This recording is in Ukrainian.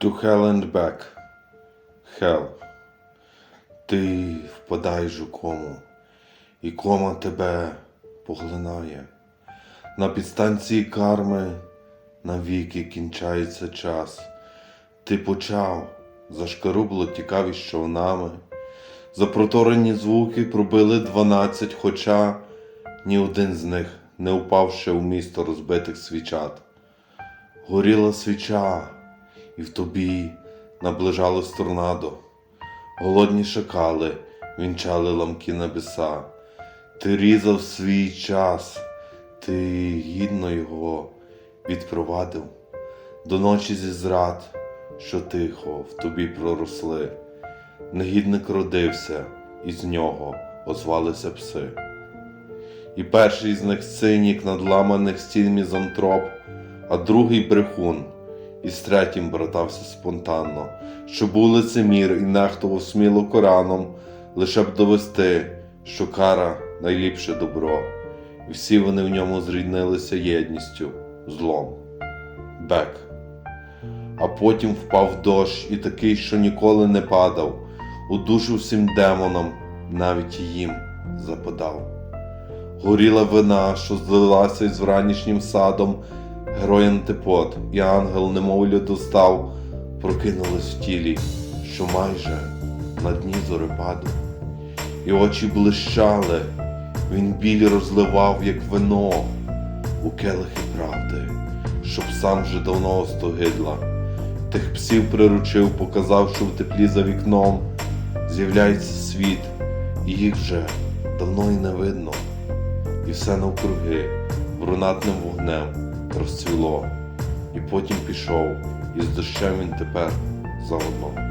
To hell and back. Hell. Ти впадаєш у кому, і кома тебе поглинає. На підстанції карми навіки кінчається час. Ти почав, зашкарубло тікавість човнами. Запроторені звуки пробили дванадцять, хоча ні один з них не упав ще у місто розбитих свічат. Горіла свіча, і в тобі наближалось торнадо. Голодні шакали вінчали ламки небеса. Ти різав свій час, ти гідно його відпровадив до ночі зі зрад, що тихо в тобі проросли. Негідник родився, і з нього озвалися пси. І перший з них цинік надламаних стін мізантроп, а другий брехун, і з третім братався спонтанно, що був лицемір і нехтував сміло Кораном, лише б довести, що кара найліпше добро, і всі вони в ньому зріднилися єдністю, злом. Бек. А потім впав дощ і такий, що ніколи не падав, у душу всім демонам, навіть їм западав. Горіла вина, що злилася із вранішнім садом, герой антипод, і ангел, немов льодостав, прокинулись в тілі, що майже на дні зорепаду. І очі блищали, він біль розливав, як вино, у келихи правди, щоб сам вже давно остогидла. Тих псів приручив, показав, що в теплі за вікном з'являється світ, і їх вже давно й не видно. І все навкруги брунатним вогнем розцвіло, і потім пішов, і з дощем він тепер заодно.